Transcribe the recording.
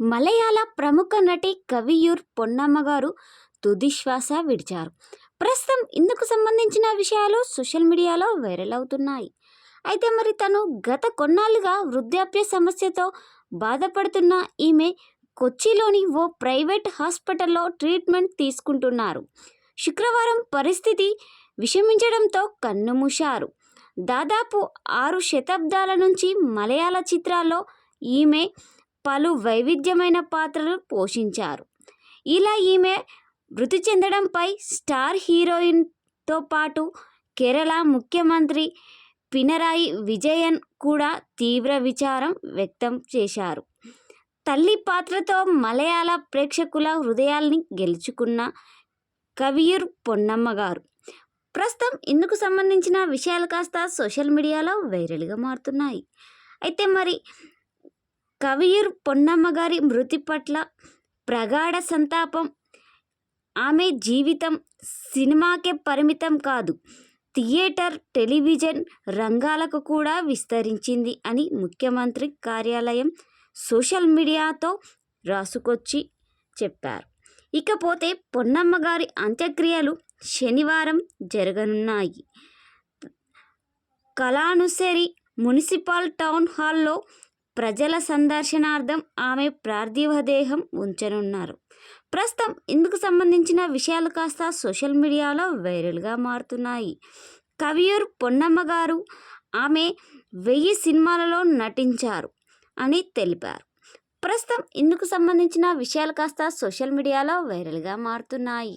మలయాళ ప్రముఖ నటి కవియూర్ పొన్నమ్మ గారు తుదిశ్వాస విడిచారు. ప్రస్తుతం ఇందుకు సంబంధించిన విషయాలు సోషల్ మీడియాలో వైరల్ అవుతున్నాయి. అయితే మరి తను గత కొన్నాళ్ళుగా వృద్ధాప్య సమస్యతో బాధపడుతున్న ఈమె కొచ్చిలోని ఓ ప్రైవేట్ హాస్పిటల్లో ట్రీట్మెంట్ తీసుకుంటున్నారు. శుక్రవారం పరిస్థితి విషమించడంతో కన్నుమూశారు దాదాపు ఆరు శతాబ్దాల నుంచి మలయాళ చిత్రాల్లో ఈమె పలు వైవిధ్యమైన పాత్రలు పోషించారు. ఇలా ఈమె మృతి చెందడంపై స్టార్ హీరోయిన్తో పాటు కేరళ ముఖ్యమంత్రి పినరాయి విజయన్ కూడా తీవ్ర విచారం వ్యక్తం చేశారు. తల్లి పాత్రతో మలయాళ ప్రేక్షకుల హృదయాల్ని గెలుచుకున్న కవియూర్ పొన్నమ్మ గారు. ప్రస్తుతం ఇందుకు సంబంధించిన విషయాలు కాస్త సోషల్ మీడియాలో వైరల్గా మారుతున్నాయి. అయితే మరి కవియూర్ పొన్నమ్మ గారి మృతి పట్ల ప్రగాఢ సంతాపం. ఆమె జీవితం సినిమాకే పరిమితం కాదు థియేటర్ టెలివిజన్ రంగాలకు కూడా విస్తరించింది అని ముఖ్యమంత్రి కార్యాలయం సోషల్ మీడియాతో రాసుకొచ్చి చెప్పారు. ఇకపోతే పొన్నమ్మ గారి అంత్యక్రియలు శనివారం జరగనున్నాయి. కళానుసరి మున్సిపల్ టౌన్ హాల్లో ప్రజల సందర్శనార్థం ఆమె పార్థివ దేహం ఉంచనున్నారు. ప్రస్తుతం ఇందుకు సంబంధించిన విషయాలు కాస్త సోషల్ మీడియాలో వైరల్గా మారుతున్నాయి. కవియూర్ పొన్నమ్మ గారు ఆమె వెయ్యి సినిమాలలో నటించారు అని తెలిపారు. ప్రస్తుతం ఇందుకు సంబంధించిన విషయాలు కాస్త సోషల్ మీడియాలో వైరల్గా మారుతున్నాయి.